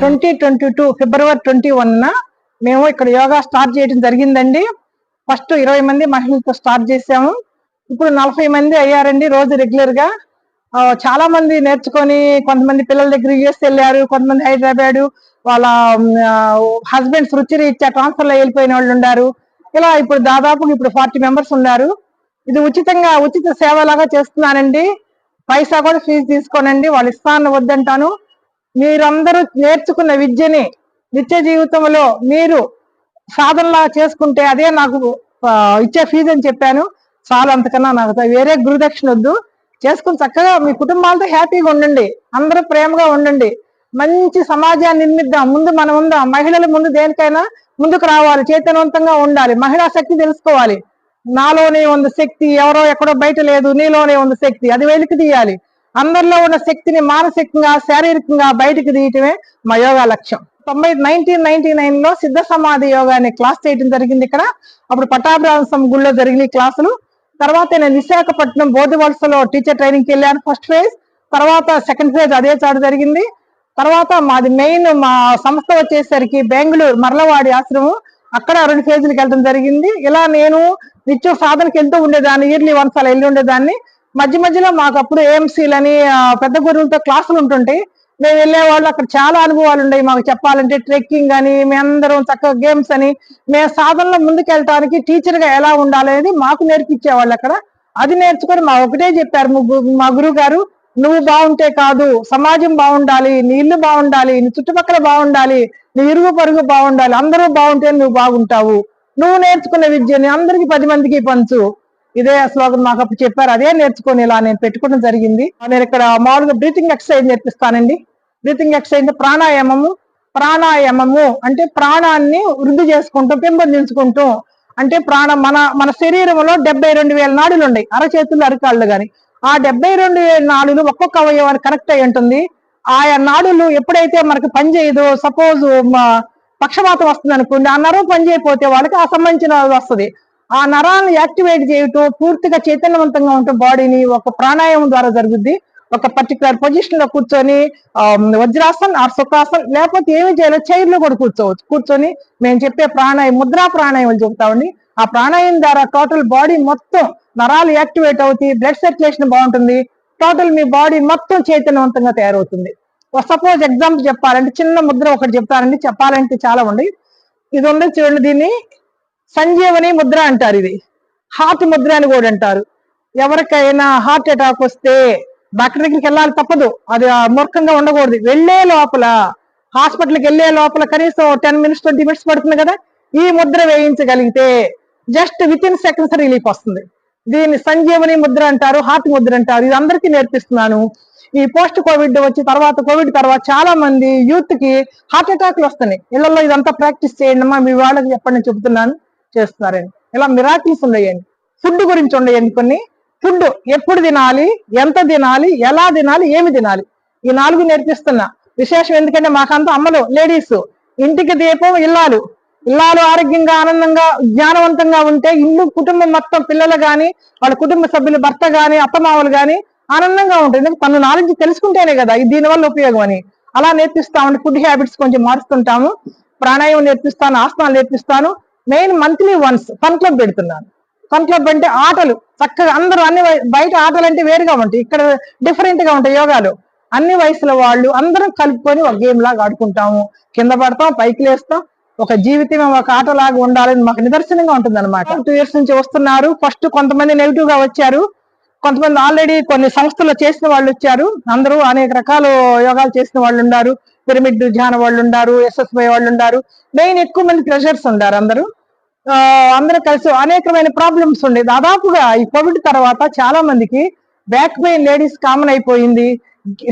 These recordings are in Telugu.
Twenty twenty two February twenty one మేము ఇక్కడ యోగా స్టార్ట్ చేయడం జరిగిందండి. ఫస్ట్ ఇరవై మంది మహిళలతో స్టార్ట్ చేసాము ఇప్పుడు నలభై మంది అయ్యారండి రోజు రెగ్యులర్గా. చాలా మంది నేర్చుకొని కొంతమంది పిల్లల దగ్గర యుఎస్ వెళ్ళారు కొంతమంది హైదరాబాద్ వాళ్ళ హస్బెండ్స్ ఇచ్చా ట్రాన్స్ఫర్లో వెళ్ళిపోయిన వాళ్ళు ఉన్నారు ఇలా ఇప్పుడు దాదాపు ఇప్పుడు ఫార్టీ మెంబర్స్ ఉన్నారు. ఇది ఉచితంగా ఉచిత సేవలాగా చేస్తున్నానండి. పైసా కూడా ఫీజు తీసుకోనండి. వాళ్ళు ఇస్తాను వద్దంటాను. మీరందరూ నేర్చుకున్న విద్యని నిత్య జీవితంలో మీరు సాధనలా చేసుకుంటే అదే నాకు ఇచ్చే ఫీజు అని చెప్పాను. చాలా అంతకన్నా నాకు వేరే గురుదక్షిణ వద్దు. చేసుకుని చక్కగా మీ కుటుంబాలతో హ్యాపీగా ఉండండి. అందరూ ప్రేమగా ఉండండి. మంచి సమాజాన్ని నిర్మిద్దాం. ముందు మనం ఉందాం మహిళల ముందు దేనికైనా ముందుకు రావాలి. చైతన్యవంతంగా ఉండాలి. మహిళా శక్తి తెలుసుకోవాలి. నాలోనే ఉంది శక్తి. ఎవరో ఎక్కడో బయట లేదు. నీలోనే ఉంది శక్తి. అది వెలికి తీయాలి. అందరిలో ఉన్న శక్తిని మానసికంగా శారీరకంగా బయటకు తీయటమే మా యోగా లక్ష్యం. తొంభై నైన్టీన్ నైన్టీ నైన్లో సిద్ధ సమాధి యోగా అనే క్లాస్ చేయడం జరిగింది ఇక్కడ. అప్పుడు పటాభిరామస్వామి గుళ్ళో జరిగిన క్లాసులు. తర్వాత నేను విశాఖపట్నం బోధి వలసలో టీచర్ ట్రైనింగ్కి వెళ్ళాను ఫస్ట్ ఫేజ్ తర్వాత సెకండ్ ఫేజ్ అదే చాటు జరిగింది. తర్వాత మాది మెయిన్ మా సంస్థ వచ్చేసరికి బెంగళూరు మరలవాడి ఆశ్రమం. అక్కడ రెండు ఫేజులకు వెళ్ళడం జరిగింది. ఇలా నేను నిత్యం సాధనకి వెళ్తూ ఉండేదాన్ని ఇయర్లీ వన్స్ అలా వెళ్ళి ఉండేదాన్ని. మధ్య మధ్యలో మాకు అప్పుడు ఏఎంసీలని పెద్ద గురువులతో క్లాసులు ఉంటుంటాయి మేము వెళ్ళేవాళ్ళు అక్కడ చాలా అనుభవాలు ఉండేవి. మాకు చెప్పాలంటే ట్రెక్కింగ్ అని మేమందరం చక్కగా గేమ్స్ అని మేము సాధనలో ముందుకెళ్ళటానికి టీచర్గా ఎలా ఉండాలి అనేది మాకు నేర్పించేవాళ్ళు అక్కడ. అది నేర్చుకొని మా ఒకటే చెప్పారు మా గురువు గారు నువ్వు బాగుంటే కాదు సమాజం బాగుండాలి నీ ఇల్లు బాగుండాలి నీ చుట్టుపక్కల బాగుండాలి నీ ఇరుగు పొరుగు బాగుండాలి అందరూ బాగుంటే నువ్వు బాగుంటావు. నువ్వు నేర్చుకున్న విద్యని అందరికి పది మందికి పంచు. ఇదే శ్లోకం మాకు అప్పుడు చెప్పారు. అదే నేర్చుకొని ఇలా నేను పెట్టుకోవడం జరిగింది. నేను ఇక్కడ మామూలుగా బ్రీతింగ్ ఎక్సర్సైజ్ నేర్పిస్తానండి. బ్రీతింగ్ ఎక్సర్సైజ్ ప్రాణాయామము ప్రాణాయామము అంటే ప్రాణాన్ని వృద్ధి చేసుకుంటూ పెంపొందించుకుంటూ అంటే ప్రాణం మన మన శరీరంలో డెబ్బై రెండు వేల నాడులు ఉన్నాయి. అరచేతులు అరికాళ్ళు గాని. ఆ డెబ్బై రెండు వేల నాడులు ఒక్కొక్క అవయవాన్ని కనెక్ట్ అయి ఉంటుంది. ఆయా నాడులు ఎప్పుడైతే మనకు పని చేయదో సపోజ్ పక్షపాతం వస్తుంది అనుకోండి ఆ నరం పని చేయకపోతే వాళ్ళకి ఆ సంబంధించిన వస్తుంది. ఆ నరాలను యాక్టివేట్ చేయటం పూర్తిగా చైతన్యవంతంగా ఉంటుంది బాడీని ఒక ప్రాణాయామం ద్వారా జరుగుద్ది. ఒక పర్టికులర్ పొజిషన్లో కూర్చొని వజ్రాసన్ ఆర్ సుఖాసన్ లేకపోతే ఏమి చేయాలో చైర్లో కూడా కూర్చోవచ్చు. కూర్చొని మేము చెప్పే ప్రాణాయం ముద్రా ప్రాణాయామాలు చెప్తామండి ఆ ప్రాణాయం ద్వారా టోటల్ బాడీ మొత్తం నరాలు యాక్టివేట్ అవుతాయి బ్లడ్ సర్క్యులేషన్ బాగుంటుంది. టోటల్ మీ బాడీ మొత్తం చైతన్యవంతంగా తయారవుతుంది. సపోజ్ ఎగ్జాంపుల్ చెప్పాలంటే చిన్న ముద్ర ఒకటి చెప్తారండి చెప్పాలంటే చాలా ఉంది. ఇది ఉంది చూడండి దీన్ని. సంజీవని ముద్ర అంటారు ఇది. హార్ట్ ముద్ర అని కూడా అంటారు. ఎవరికైనా హార్ట్ అటాక్ వస్తే డాక్టర్ దగ్గరికి వెళ్ళాలి తప్పదు. అది మూర్ఖంగా ఉండకూడదు. వెళ్ళే లోపల హాస్పిటల్కి వెళ్ళే లోపల కనీసం టెన్ మినిట్స్ ట్వంటీ మినిట్స్ పడుతుంది కదా? ఈ ముద్ర వేయించగలిగితే just with in seconds relief వస్తుంది. దీన్ని సంజీవని ముద్ర అంటారు హార్ట్ ముద్ర అంటారు. ఇది అందరికీ నేర్పిస్తున్నాను. ఈ పోస్ట్ కోవిడ్ వచ్చి తర్వాత కోవిడ్ తర్వాత చాలా మంది యూత్కి హార్ట్ అటాక్లు వస్తున్నాయి. ఇళ్ళలో ఇదంతా ప్రాక్టీస్ చేయండి అమ్మా. మీ వాళ్ళకి చెప్పండి చెబుతున్నాను. చేస్తున్నారండి. ఇలా మిరాకిల్స్ ఉన్నాయండి. ఫుడ్ గురించి ఉన్నాయండి కొన్ని. ఫుడ్ ఎప్పుడు తినాలి ఎంత తినాలి ఎలా తినాలి ఏమి తినాలి. ఈ నాలుగు నేర్పిస్తున్నా. విశేషం ఎందుకంటే మాకంతా అమ్మలు లేడీస్. ఇంటికి దీపం ఇల్లాలు. ఇల్లాలు ఆరోగ్యంగా ఆనందంగా జ్ఞానవంతంగా ఉంటే ఇల్లు కుటుంబం మొత్తం పిల్లలు గాని వాళ్ళ కుటుంబ సభ్యులు భర్త గాని అత్తమామలు గాని ఆనందంగా ఉంటుంది తను నాలెడ్జ్ తెలుసుకుంటేనే కదా ఇది దీనివల్ల ఉపయోగం అని. అలా నేర్పిస్తామండి. ఫుడ్ హ్యాబిట్స్ కొంచెం మారుస్తుంటాము. ప్రాణాయామం నేర్పిస్తాను ఆసనాలు నేర్పిస్తాను. Main monthly once fun club పెడుతున్నాను. ఫన్ క్లబ్ అంటే ఆటలు. చక్కగా అందరూ అన్ని బయట ఆటలు అంటే వేరుగా ఉంటాయి. ఇక్కడ డిఫరెంట్గా ఉంటాయి యోగాలు. అన్ని వయసుల వాళ్ళు అందరం కలుపుకొని ఒక గేమ్ లాగా ఆడుకుంటాము. కింద పడతాం పైకి లేస్తాం. ఒక జీవితం ఒక ఆటలాగా ఉండాలని మాకు నిదర్శనంగా ఉంటుంది అనమాట టూ ఇయర్స్ నుంచి వస్తున్నారు. ఫస్ట్ కొంతమంది నెగిటివ్గా వచ్చారు. కొంతమంది ఆల్రెడీ కొన్ని సంస్థలు చేసిన వాళ్ళు వచ్చారు. అందరూ అనేక రకాల యోగాలు చేసిన వాళ్ళు ఉన్నారు. పిరమిడ్ ధ్యాన వాళ్ళు ఉన్నారు ఎస్ఎస్బై వాళ్ళు ఉన్నారు మెయిన్ ఎక్కువ మంది ప్రెషర్స్ ఉన్నారు అందరూ. ఆ, అందరూ కలిసి అనేకమైన ప్రాబ్లమ్స్ ఉండే. దాదాపుగా ఈ కోవిడ్ తర్వాత చాలా మందికి బ్యాక్ పెయిన్ లేడీస్ కామన్ అయిపోయింది.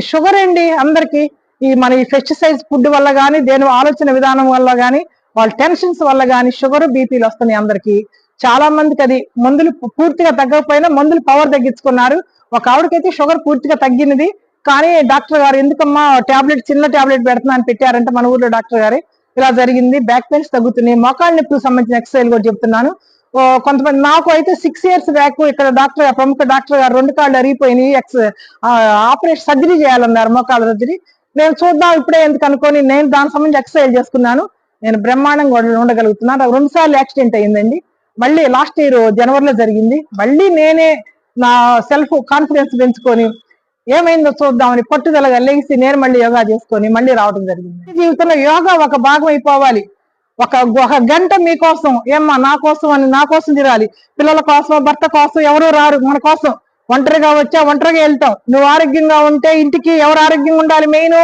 షుగర్ అండి అందరికి. ఈ మన ఈ పెస్టిసైడ్స్ ఫుడ్ వల్ల కానీ దేని ఆలోచన విధానం వల్ల కానీ వాళ్ళ టెన్షన్స్ వల్ల కానీ షుగర్ బీపీలు వస్తున్నాయి అందరికి. చాలా మందికి అది మందులు పూర్తిగా తగ్గకపోయినా మందులు పవర్ తగ్గించుకున్నారు. ఒక ఆవిడకైతే షుగర్ పూర్తిగా తగ్గినది. కానీ డాక్టర్ గారు ఎందుకమ్మా టాబ్లెట్ చిన్న టాబ్లెట్ పెడుతున్నా అని పెట్టారంటే మన ఊర్లో డాక్టర్ గారే. ఇలా జరిగింది. బ్యాక్ పెయిన్స్ తగ్గుతున్నాయి. మోకాళ్ళ నొప్పులకు సంబంధించిన ఎక్సర్సైజ్ కూడా చెప్తున్నాను. కొంతమంది నాకు అయితే సిక్స్ ఇయర్స్ బ్యాక్ ఇక్కడ డాక్టర్ గారు, ప్రముఖ డాక్టర్ గారు రెండు కాళ్ళు అరిగిపోయినాయి. ఎక్స్ ఆపరేషన్ సర్జరీ చేయాలన్నారు మోకాళ్ళ సర్జరీ నేను చూద్దాం ఇప్పుడే ఎందుకు అనుకొని నేను దాని సంబంధించి ఎక్సర్సైజ్ చేసుకున్నాను. నేను బ్రహ్మాండంగా ఉండగలుగుతున్నాను నాకు రెండు సార్లు యాక్సిడెంట్ అయ్యిందండి. మళ్ళీ లాస్ట్ ఇయర్ జనవరిలో జరిగింది. మళ్ళీ నేనే నా సెల్ఫ్ కాన్ఫిడెన్స్ పెంచుకొని ఏమైందో చూద్దామని పట్టుదలగా లేచి నేను మళ్ళీ యోగా చేసుకొని మళ్ళీ రావడం జరిగింది. జీవితంలో యోగా ఒక భాగం అయిపోవాలి. ఒక ఒక గంట మీకోసం ఏమ్మా నా కోసం అని నా కోసం తిరాలి పిల్లల కోసం భర్త కోసం ఎవరు రారు. మన కోసం ఒంటరిగా వచ్చా ఒంటరిగా వెళ్తాం. నువ్వు ఆరోగ్యంగా ఉంటే ఇంటికి ఎవరు ఆరోగ్యంగా ఉండాలి మెయిన్?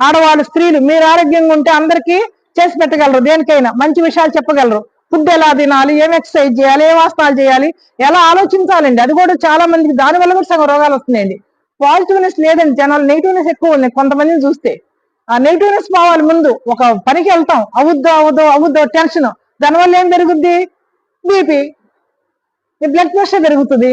ఆడవాళ్ళు స్త్రీలు. మీరు ఆరోగ్యంగా ఉంటే అందరికీ చేసి పెట్టగలరు. దేనికైనా మంచి విషయాలు చెప్పగలరు. ఫుడ్ ఎలా తినాలి? ఏం ఎక్సర్సైజ్ చేయాలి? ఏం ఆసనాలు చేయాలి? ఎలా ఆలోచించాలండి? అది కూడా చాలా మందికి దాని వల్ల కూడా సగం రోగాలు వస్తున్నాయండి. పాజిటివ్నెస్ లేదండి. జనాలు నెగిటివ్నెస్ ఎక్కువ ఉన్నాయి. కొంతమందిని చూస్తే. ఆ నెగిటివ్నెస్ పోవాలి ముందు ఒక పనికి వెళ్తాం. అవుద్దో అవుద్దో అవుద్దో టెన్షన్. దానివల్ల ఏం జరుగుద్ది? బీపీ. బ్లడ్ ప్రెషర్ పెరుగుతుంది.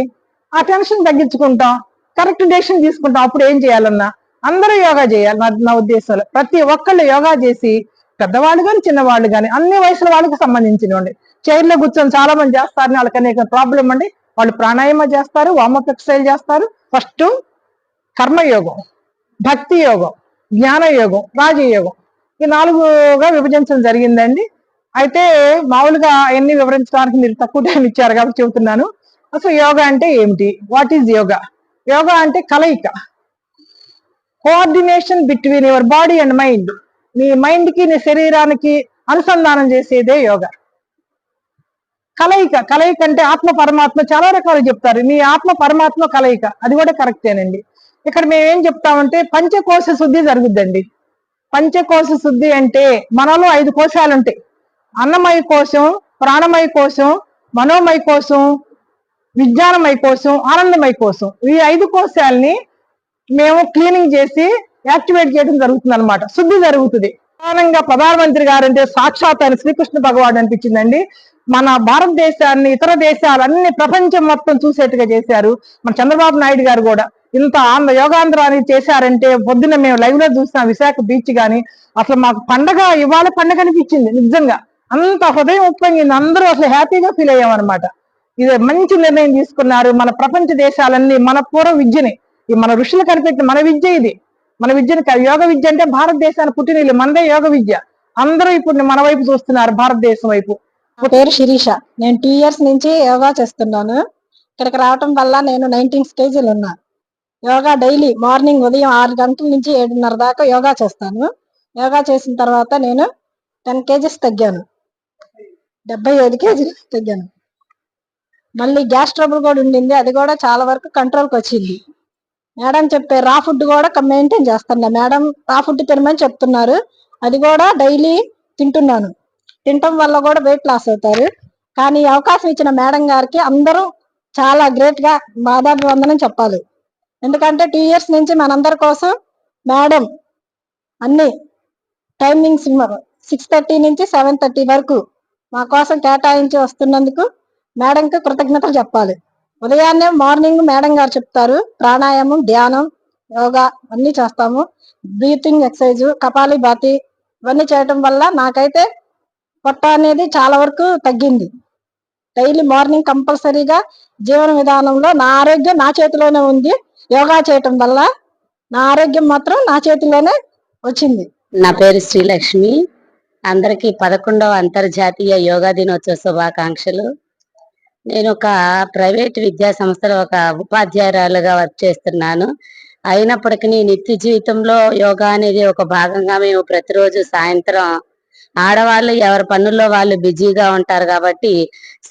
ఆ టెన్షన్ తగ్గించుకుంటాం కరెక్ట్ డెసిషన్ తీసుకుంటాం అప్పుడు ఏం చేయాలన్నా? అందరూ యోగా చేయాలి. నా నా ఉద్దేశంలో. ప్రతి ఒక్కళ్ళు యోగా చేసి పెద్దవాళ్ళు కానీ చిన్నవాళ్ళు కానీ అన్ని వయసుల వాళ్ళకి సంబంధించినవండి చైర్లో కూర్చొని చాలా మంది చేస్తారు. వాళ్ళకి అనేక ప్రాబ్లం అండి. వాళ్ళు ప్రాణాయామ చేస్తారు వామప్ ఎక్సర్సైజ్ చేస్తారు. ఫస్ట్ కర్మయోగం భక్తి యోగం జ్ఞాన యోగం రాజయోగం ఈ నాలుగుగా విభజించడం జరిగిందండి. అయితే మామూలుగా అవన్నీ వివరించడానికి మీరు తక్కువ టైం ఇచ్చారు కాబట్టి చెబుతున్నాను. అసలు యోగా అంటే ఏమిటి? What is yoga? యోగా అంటే కలయిక. Coordination between your body and mind నీ మైండ్కి నీ శరీరానికి అనుసంధానం చేసేదే యోగా. కలయిక కలయిక అంటే ఆత్మ పరమాత్మ చాలా రకాలు చెప్తారు. నీ ఆత్మ పరమాత్మ కలయిక. అది కూడా కరెక్టేనండి ఇక్కడ మేము ఏం చెప్తామంటే పంచకోశ శుద్ధి జరుగుద్దండి. పంచకోశ శుద్ధి అంటే మనలో ఐదు కోశాలు ఉంటాయి అన్నమయ కోశం ప్రాణమయ కోశం మనోమయ కోశం విజ్ఞానమయ కోశం ఆనందమయ కోశం. ఈ ఐదు కోశాలని మేము క్లీనింగ్ చేసి యాక్టివేట్ చేయడం జరుగుతుంది అనమాట శుద్ధి జరుగుతుంది. ప్రధానంగా ప్రధానమంత్రి గారు అంటే సాక్షాత్ ఆయన శ్రీకృష్ణ భగవాడు అనిపించిందండి. మన భారతదేశాన్ని ఇతర దేశాలన్నీ ప్రపంచం మొత్తం చూసేట్టుగా చేశారు మన చంద్రబాబు నాయుడు గారు కూడా. ఇంత ఆంధ్ర యోగాంధ్రాన్ని అని చేశారంటే పొద్దున్న మేము లైవ్లో చూసాం విశాఖ బీచ్ గాని అసలు మాకు పండగ ఇవాళ పండగ అనిపించింది నిజంగా. అంత హృదయం ఉప్పొంగింది అందరూ అసలు హ్యాపీగా ఫీల్ అయ్యామన్నమాట. ఇది మంచి నిర్ణయం తీసుకున్నారు మన ప్రపంచ దేశాలన్నీ మన పూర్వ విద్యని. ఈ మన ఋషులు కనిపెట్టిన మన విద్య ఇది. మన విద్యను కాదు. యోగ విద్య అంటే భారతదేశాన్ని పుట్టినీళ్ళు మనదే యోగ విద్య. అందరూ ఇప్పుడు మన వైపు చూస్తున్నారు భారతదేశం వైపు. పేరు శిరీష. నేను టూ ఇయర్స్ నుంచి యోగా చేస్తున్నాను. ఇక్కడికి రావటం వల్ల నేను నైన్టీన్ కేజీలు ఉన్నా. యోగా డైలీ మార్నింగ్ ఉదయం ఆరు గంటల నుంచి ఏడున్నర దాకా యోగా చేస్తాను. యోగా చేసిన తర్వాత నేను టెన్ కేజీస్ తగ్గాను. డెబ్బై ఐదు కేజీలు తగ్గాను. మళ్ళీ గ్యాస్ ట్రబుల్ కూడా ఉండింది. అది కూడా చాలా వరకు కంట్రోల్కి వచ్చింది. మేడం చెప్పే రా ఫుడ్ కూడా మెయింటైన్ చేస్తున్నా మేడం రా ఫుడ్ తినమని చెప్తున్నారు. అది కూడా డైలీ తింటున్నాను. తినటం వల్ల కూడా వెయిట్ లాస్ అవుతారు. కానీ అవకాశం ఇచ్చిన మేడం గారికి అందరూ చాలా గ్రేట్గా మాదాభివందనం చెప్పాలి. ఎందుకంటే టూ ఇయర్స్ నుంచి మనందరి కోసం మేడం అన్ని టైమింగ్స్ సిక్స్ థర్టీ నుంచి సెవెన్ థర్టీ వరకు మా కోసం కేటాయించి వస్తున్నందుకు మేడంకి కృతజ్ఞతలు చెప్పాలి. ఉదయాన్నే మార్నింగ్ మేడం గారు చెప్తారు ప్రాణాయామం ధ్యానం యోగా అన్నీ చేస్తాము. బ్రీతింగ్ ఎక్సర్సైజ్ కపాలి బాతి ఇవన్నీ చేయటం వల్ల నాకైతే పొట్ట అనేది చాలా వరకు తగ్గింది. డైలీ మార్నింగ్ కంపల్సరీగా జీవన విధానంలో నా ఆరోగ్యం నా చేతిలోనే ఉంది. యోగా చేయటం వల్ల నా ఆరోగ్యం మాత్రం నా చేతిలోనే వచ్చింది. నా పేరు శ్రీలక్ష్మి. అందరికీ పదకొండవ అంతర్జాతీయ యోగా దినోత్సవ శుభాకాంక్షలు. నేను ఒక ప్రైవేట్ విద్యా సంస్థలో ఒక ఉపాధ్యాయురాలుగా వర్క్ చేస్తున్నాను. అయినప్పటికీ నిత్య జీవితంలో యోగా అనేది ఒక భాగంగా మేము ప్రతిరోజు సాయంత్రం ఆడవాళ్ళు ఎవరి పనుల్లో వాళ్ళు బిజీగా ఉంటారు కాబట్టి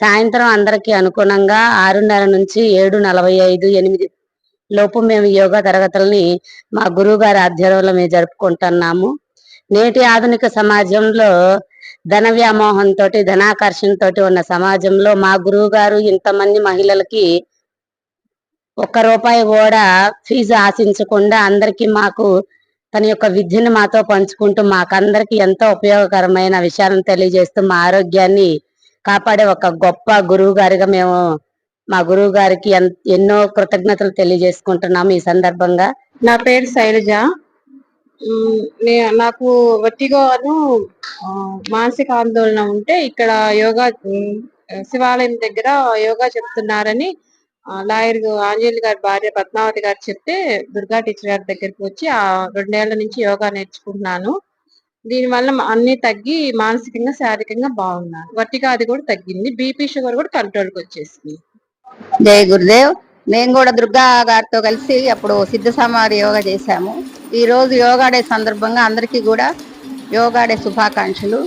సాయంత్రం అందరికీ అనుగుణంగా ఆరున్నర నుంచి ఏడు నలభై ఐదు ఎనిమిది లోపు మేము యోగా తరగతుల్ని మా గురువు గారి ఆధ్వర్యంలో మేము జరుపుకుంటున్నాము. నేటి ఆధునిక సమాజంలో ధన వ్యామోహం తోటి ధనాకర్షణ తోటి ఉన్న సమాజంలో మా గురువు గారు ఇంతమంది మహిళలకి ఒక్క రూపాయి కూడా ఫీజు ఆశించకుండా అందరికీ మాకు తన యొక్క విద్యను మాతో పంచుకుంటూ మాకందరికి ఎంతో ఉపయోగకరమైన విషయాలను తెలియజేస్తూ మా ఆరోగ్యాన్ని కాపాడే ఒక గొప్ప గురువు గారిగా మేము మా గురువు గారికి ఎన్- ఎన్నో కృతజ్ఞతలు తెలియజేసుకుంటున్నాము ఈ సందర్భంగా. నా పేరు శైలజ. నాకు వట్టిగోను మానసిక ఆందోళన ఉంటే ఇక్కడ యోగా శివాలయం దగ్గర యోగా చెప్తున్నారని లాయర్ ఆంజలి గారి భార్య పద్మావతి గారు చెప్తే దుర్గా టీచర్ గారి దగ్గరికి వచ్చి ఆ రెండేళ్ళ నుంచి యోగా నేర్చుకుంటున్నాను. దీనివల్ల అన్ని తగ్గి మానసికంగా శారీరకంగా బాగున్నాను. వట్టిగా అది కూడా తగ్గింది. బీపీ షుగర్ కూడా కంట్రోల్కి వచ్చేసింది. జై గురుదేవ్. మేము కూడా దుర్గా గారితో కలిసి అప్పుడు సిద్ధ సమాధి యోగా చేశాము. ఈ రోజు యోగా డే సందర్భంగా అందరికీ కూడా యోగా డే శుభాకాంక్షలు.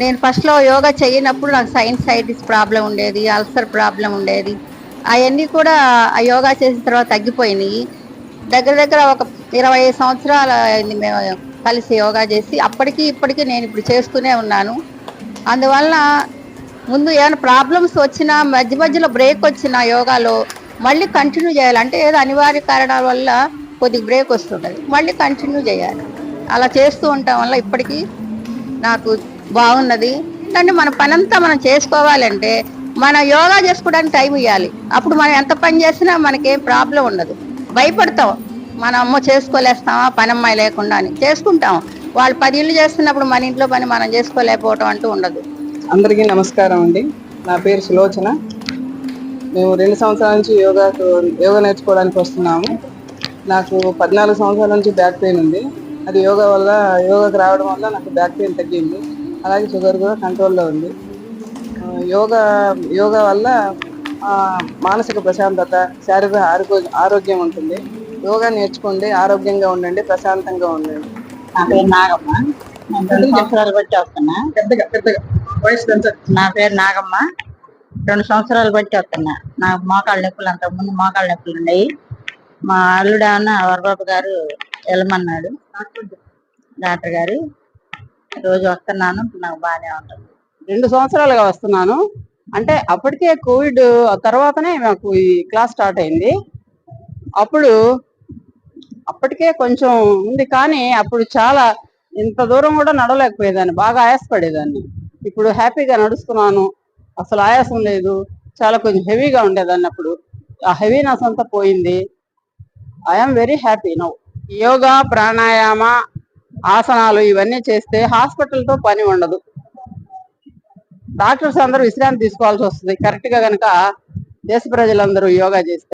నేను ఫస్ట్లో యోగా చేయనప్పుడు నాకు సైనసైటిస్ ప్రాబ్లం ఉండేది అల్సర్ ప్రాబ్లం ఉండేది. అవన్నీ కూడా ఆ యోగా చేసిన తర్వాత తగ్గిపోయినాయి. దగ్గర దగ్గర ఒక ఇరవై ఐదు సంవత్సరాలు అయింది మేము కలిసి యోగా చేసి. అప్పటికి ఇప్పటికీ నేను ఇప్పుడు చేస్తూనే ఉన్నాను. అందువల్ల ముందు ఏమైనా ప్రాబ్లమ్స్ వచ్చినా మధ్య మధ్యలో బ్రేక్ వచ్చిన యోగాలో మళ్ళీ కంటిన్యూ చేయాలి. అంటే ఏదో అనివార్య కారణాల వల్ల కొద్దిగా బ్రేక్ వస్తుంటుంది. మళ్ళీ కంటిన్యూ చేయాలి. అలా చేస్తూ ఉండటం వల్ల ఇప్పటికీ నాకు బాగున్నది. కానీ మన పనంతా మనం చేసుకోవాలంటే మన యోగా చేసుకోవడానికి టైం ఇవ్వాలి అప్పుడు మనం ఎంత పని చేసినా మనకేం ప్రాబ్లం ఉండదు. భయపడతాం. మన అమ్మ చేసుకోలేస్తామా? పని అమ్మాయి లేకుండా అని చేసుకుంటాం. వాళ్ళు పది ఇళ్ళు చేస్తున్నప్పుడు మన ఇంట్లో పని మనం చేసుకోలేకపోవటం అంటూ ఉండదు. అందరికీ నమస్కారం అండి. నా పేరు సులోచన. మేము రెండు సంవత్సరాల నుంచి యోగా యోగా నేర్చుకోవడానికి వస్తున్నాము. నాకు పద్నాలుగు సంవత్సరాల నుంచి బ్యాక్ పెయిన్ ఉంది. అది యోగా వల్ల యోగాకి రావడం వల్ల నాకు బ్యాక్ పెయిన్ తగ్గింది. అలాగే షుగర్ కూడా కంట్రోల్లో ఉంది. యోగా యోగా వల్ల మానసిక ప్రశాంతత శారీరక ఆరోగ్య ఆరోగ్యం ఉంటుంది. యోగా నేర్చుకోండి ఆరోగ్యంగా ఉండండి ప్రశాంతంగా ఉండండి. నా పేరు నాగమ్మ. నేను రెండు సంవత్సరాలు బట్టి వస్తున్నా పెద్దగా పెద్దగా. నా పేరు నాగమ్మ. రెండు సంవత్సరాలు బట్టి వస్తున్నా. నాకు మోకాళ్ళ నొప్పులు అంత ముందు మోకాళ్ళ నొప్పులు ఉన్నాయి. మా అల్లుడు అన్న వరబాబు గారు వెళ్ళమన్నాడు. డాక్టర్ గారు రోజు వస్తున్నాను నాకు బాగానే ఉంటుంది. రెండు సంవత్సరాలుగా వస్తున్నాను. అంటే అప్పటికే కోవిడ్ తర్వాతనే మాకు ఈ క్లాస్ స్టార్ట్ అయింది. అప్పుడు అప్పటికే కొంచెం ఉంది కానీ అప్పుడు చాలా ఇంత దూరం కూడా నడవలేకపోయేదాన్ని బాగా ఆయాసపడేదాన్ని. ఇప్పుడు హ్యాపీగా నడుస్తున్నాను. అసలు ఆయాసం లేదు. చాలా కొంచెం హెవీగా ఉండేదాన్ని అప్పుడు. ఆ హెవీనెస్ అంతా పోయింది. I'm very happy now yoga pranayama ఆసనాలు ఇవన్నీ చేస్తే హాస్పిటల్తో పని ఉండదు. డాక్టర్స్ అందరూ విశ్రాంతి తీసుకోవాల్సి వస్తుంది. కరెక్ట్గా కనుక దేశ ప్రజలందరూ యోగా చేస్తే